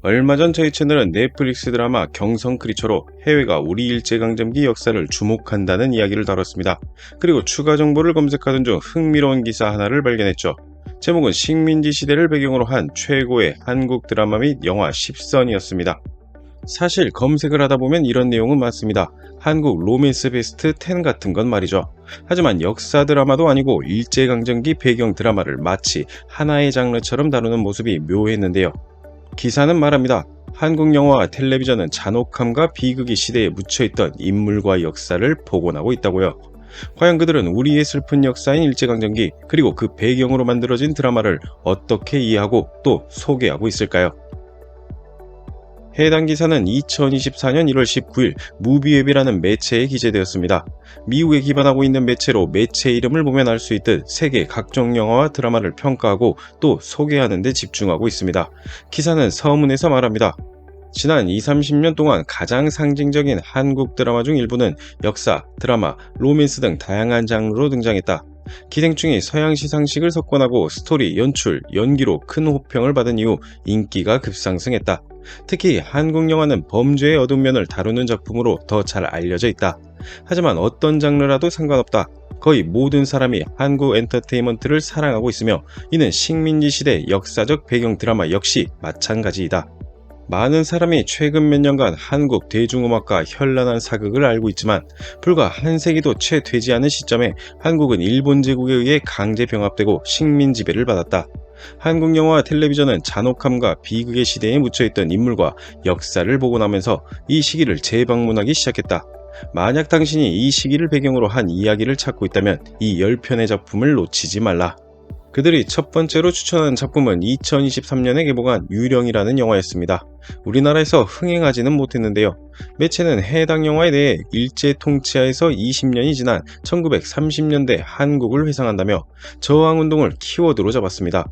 얼마 전 저희 채널은 넷플릭스 드라마 경성 크리처로 해외가 우리 일제강점기 역사를 주목한다는 이야기를 다뤘습니다. 그리고 추가 정보를 검색하던 중 흥미로운 기사 하나를 발견했죠. 제목은 식민지 시대를 배경으로 한 최고의 한국 드라마 및 영화 10선이었습니다. 사실 검색을 하다 보면 이런 내용은 많습니다. 한국 로맨스 베스트 10 같은 건 말이죠. 하지만 역사 드라마도 아니고 일제강점기 배경 드라마를 마치 하나의 장르처럼 다루는 모습이 묘했는데요. 기사는 말합니다. 한국 영화와 텔레비전은 잔혹함과 비극의 시대에 묻혀있던 인물과 역사를 복원하고 있다고요. 과연 그들은 우리의 슬픈 역사인 일제강점기 그리고 그 배경으로 만들어진 드라마를 어떻게 이해하고 또 소개하고 있을까요? 해당 기사는 2024년 1월 19일 무비웹이라는 매체에 기재되었습니다. 미국에 기반하고 있는 매체로 매체 이름을 보면 알 수 있듯 세계 각종 영화와 드라마를 평가하고 또 소개하는 데 집중하고 있습니다. 기사는 서문에서 말합니다. 지난 2, 30년 동안 가장 상징적인 한국 드라마 중 일부는 역사, 드라마, 로맨스 등 다양한 장르로 등장했다. 기생충이 서양 시 상식을 석권하고 스토리, 연출, 연기로 큰 호평을 받은 이후 인기가 급상승했다. 특히 한국 영화는 범죄의 어두운 면을 다루는 작품으로 더 잘 알려져 있다. 하지만 어떤 장르라도 상관없다. 거의 모든 사람이 한국 엔터테인먼트를 사랑하고 있으며 이는 식민지 시대 역사적 배경 드라마 역시 마찬가지이다. 많은 사람이 최근 몇 년간 한국 대중음악과 현란한 사극을 알고 있지만 불과 한 세기도 채 되지 않은 시점에 한국은 일본 제국에 의해 강제 병합되고 식민 지배를 받았다. 한국 영화와 텔레비전은 잔혹함과 비극의 시대에 묻혀있던 인물과 역사를 복원하면서 이 시기를 재방문하기 시작했다. 만약 당신이 이 시기를 배경으로 한 이야기를 찾고 있다면 이 10편의 작품을 놓치지 말라. 그들이 첫 번째로 추천한 작품은 2023년에 개봉한 유령이라는 영화였습니다. 우리나라에서 흥행하지는 못했는데요. 매체는 해당 영화에 대해 일제 통치하에서 20년이 지난 1930년대 한국을 회상한다며 저항운동을 키워드로 잡았습니다.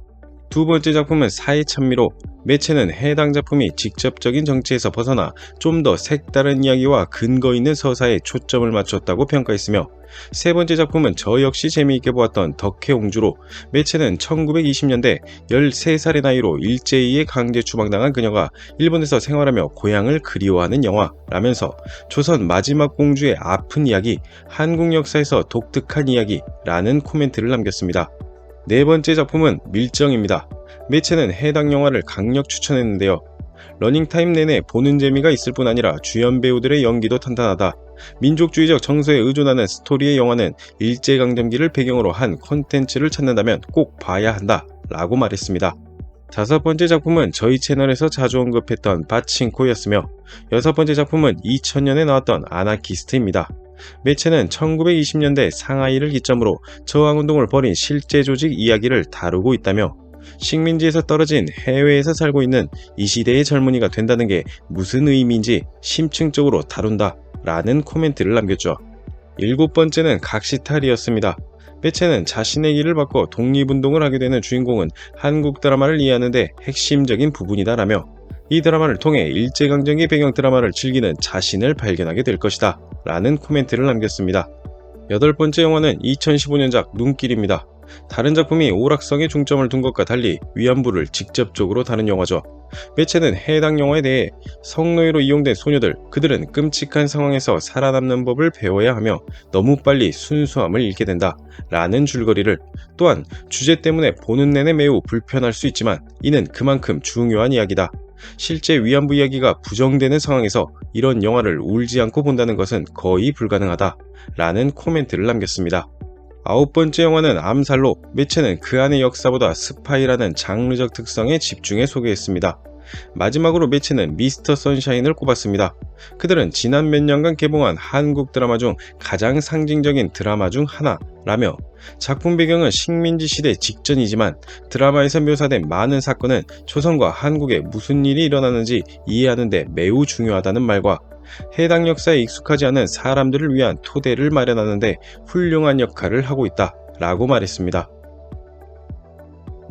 두 번째 작품은 사회 찬미로 매체는 해당 작품이 직접적인 정치에서 벗어나 좀 더 색다른 이야기와 근거 있는 서사에 초점을 맞췄다고 평가했으며 세 번째 작품은 저 역시 재미있게 보았던 덕혜옹주로 매체는 1920년대 13살의 나이로 일제히에 강제 추방당한 그녀가 일본에서 생활하며 고향을 그리워하는 영화라면서 조선 마지막 공주의 아픈 이야기, 한국 역사에서 독특한 이야기라는 코멘트를 남겼습니다. 네 번째 작품은 밀정입니다. 매체는 해당 영화를 강력 추천했는데요. 러닝타임 내내 보는 재미가 있을 뿐 아니라 주연 배우들의 연기도 탄탄하다. 민족주의적 정서에 의존하는 스토리의 영화는 일제강점기를 배경으로 한 콘텐츠를 찾는다면 꼭 봐야 한다. 라고 말했습니다. 다섯 번째 작품은 저희 채널에서 자주 언급했던 바친코였으며 여섯 번째 작품은 2000년에 나왔던 아나키스트입니다. 매체는 1920년대 상하이를 기점으로 저항운동을 벌인 실제 조직 이야기를 다루고 있다며 식민지에서 떨어진 해외에서 살고 있는 이 시대의 젊은이가 된다는 게 무슨 의미인지 심층적으로 다룬다 라는 코멘트를 남겼죠. 일곱 번째는 각시탈이었습니다. 매체는 자신의 길을 바꿔 독립운동을 하게 되는 주인공은 한국 드라마를 이해하는데 핵심적인 부분이다라며 이 드라마를 통해 일제강점기 배경 드라마를 즐기는 자신을 발견하게 될 것이다 라는 코멘트를 남겼습니다. 여덟 번째 영화는 2015년작 눈길입니다. 다른 작품이 오락성에 중점을 둔 것과 달리 위안부를 직접적으로 다룬 영화죠. 매체는 해당 영화에 대해 성노예로 이용된 소녀들, 그들은 끔찍한 상황에서 살아남는 법을 배워야 하며 너무 빨리 순수함을 잃게 된다. 라는 줄거리를 또한 주제 때문에 보는 내내 매우 불편할 수 있지만 이는 그만큼 중요한 이야기다. 실제 위안부 이야기가 부정되는 상황에서 이런 영화를 울지 않고 본다는 것은 거의 불가능하다. 라는 코멘트를 남겼습니다. 아홉 번째 영화는 암살로 매체는 그 안의 역사보다 스파이라는 장르적 특성에 집중해 소개했습니다. 마지막으로 매체는 미스터 선샤인을 꼽았습니다. 그들은 지난 몇 년간 개봉한 한국 드라마 중 가장 상징적인 드라마 중 하나라며 작품 배경은 식민지 시대 직전이지만 드라마에서 묘사된 많은 사건은 조선과 한국에 무슨 일이 일어나는지 이해하는데 매우 중요하다는 말과 해당 역사에 익숙하지 않은 사람들을 위한 토대를 마련하는데 훌륭한 역할을 하고 있다 라고 말했습니다.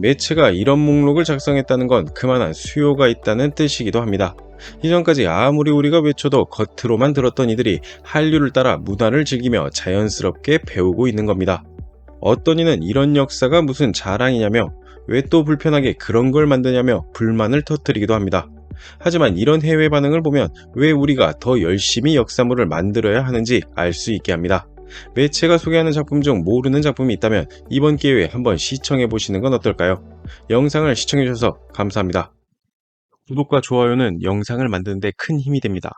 매체가 이런 목록을 작성했다는 건 그만한 수요가 있다는 뜻이기도 합니다. 이전까지 아무리 우리가 외쳐도 겉으로만 들었던 이들이 한류를 따라 문화를 즐기며 자연스럽게 배우고 있는 겁니다. 어떤 이는 이런 역사가 무슨 자랑이냐며 왜 또 불편하게 그런 걸 만드냐며 불만을 터뜨리기도 합니다. 하지만 이런 해외 반응을 보면 왜 우리가 더 열심히 역사물을 만들어야 하는지 알 수 있게 합니다. 매체가 소개하는 작품 중 모르는 작품이 있다면 이번 기회에 한번 시청해 보시는 건 어떨까요? 영상을 시청해 주셔서 감사합니다. 구독과 좋아요는 영상을 만드는 데 큰 힘이 됩니다.